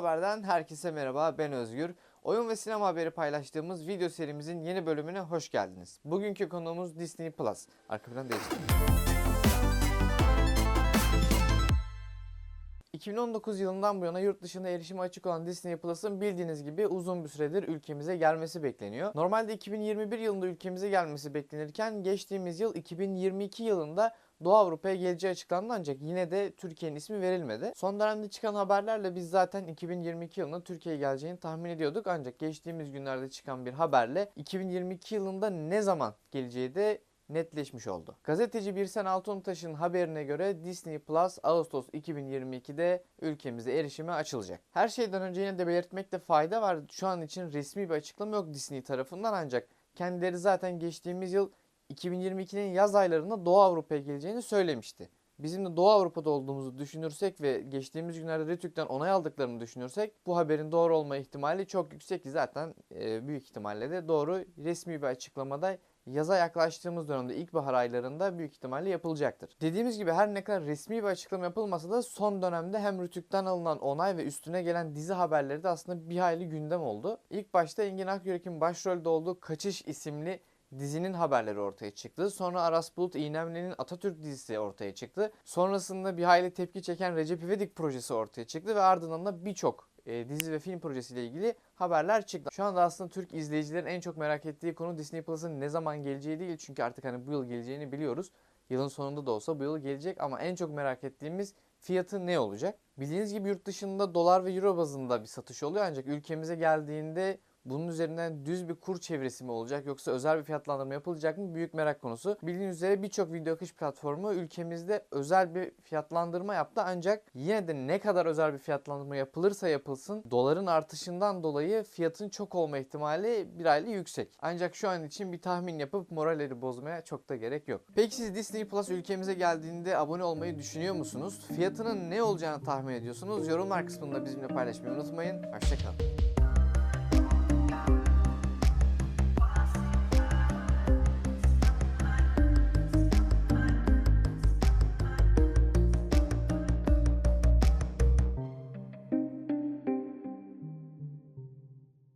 Haber'den herkese merhaba ben Özgür. Oyun ve sinema haberi paylaştığımız video serimizin yeni bölümüne hoş geldiniz. Bugünkü konuğumuz Disney Plus. Arka plan değişti. 2019 yılından bu yana yurt dışına erişime açık olan Disney Plus'ın bildiğiniz gibi uzun bir süredir ülkemize gelmesi bekleniyor. Normalde 2021 yılında ülkemize gelmesi beklenirken geçtiğimiz yıl 2022 yılında Doğu Avrupa'ya geleceği açıklandı ancak yine de Türkiye'nin ismi verilmedi. Son dönemde çıkan haberlerle biz zaten 2022 yılında Türkiye'ye geleceğini tahmin ediyorduk ancak geçtiğimiz günlerde çıkan bir haberle 2022 yılında ne zaman geleceği de netleşmiş oldu. Gazeteci Birsen Altuntaş'ın haberine göre Disney Plus Ağustos 2022'de ülkemize erişime açılacak. Her şeyden önce yine de belirtmekte fayda var. Şu an için resmi bir açıklama yok Disney tarafından ancak kendileri zaten geçtiğimiz yıl 2022'nin yaz aylarında Doğu Avrupa'ya geleceğini söylemişti. Bizim de Doğu Avrupa'da olduğumuzu düşünürsek ve geçtiğimiz günlerde Rütük'ten onay aldıklarını düşünürsek bu haberin doğru olma ihtimali çok yüksek ki zaten e, büyük ihtimalle de doğru resmi bir açıklamada yaza yaklaştığımız dönemde ilkbahar aylarında büyük ihtimalle yapılacaktır. Dediğimiz gibi her ne kadar resmi bir açıklama yapılmasa da son dönemde hem Rütük'ten alınan onay ve üstüne gelen dizi haberleri de aslında bir hayli gündem oldu. İlk başta Engin Akyürek'in başrolde olduğu Kaçış isimli dizinin haberleri ortaya çıktı. Sonra Aras Bulut İğnemli'nin Atatürk dizisi ortaya çıktı. Sonrasında bir hayli tepki çeken Recep İvedik projesi ortaya çıktı ve ardından da birçok e, dizi ve film projesiyle ilgili haberler çıktı. Şu anda aslında Türk izleyicilerin en çok merak ettiği konu Disney Plus'ın ne zaman geleceği değil. Çünkü artık hani bu yıl geleceğini biliyoruz. Yılın sonunda da olsa bu yıl gelecek ama en çok merak ettiğimiz fiyatı ne olacak? Bildiğiniz gibi yurt dışında dolar ve euro bazında bir satış oluyor ancak ülkemize geldiğinde bunun üzerinden düz bir kur çevresi mi olacak yoksa özel bir fiyatlandırma yapılacak mı? Büyük merak konusu. Bildiğiniz üzere birçok video akış platformu ülkemizde özel bir fiyatlandırma yaptı ancak yine de ne kadar özel bir fiyatlandırma yapılırsa yapılsın doların artışından dolayı fiyatın çok olma ihtimali bir hayli yüksek. Ancak şu an için bir tahmin yapıp moralleri bozmaya çok da gerek yok. Peki siz Disney Plus ülkemize geldiğinde abone olmayı düşünüyor musunuz? Fiyatının ne olacağını tahmin ediyorsunuz? Yorumlar kısmında bizimle paylaşmayı unutmayın. Hoşçakalın.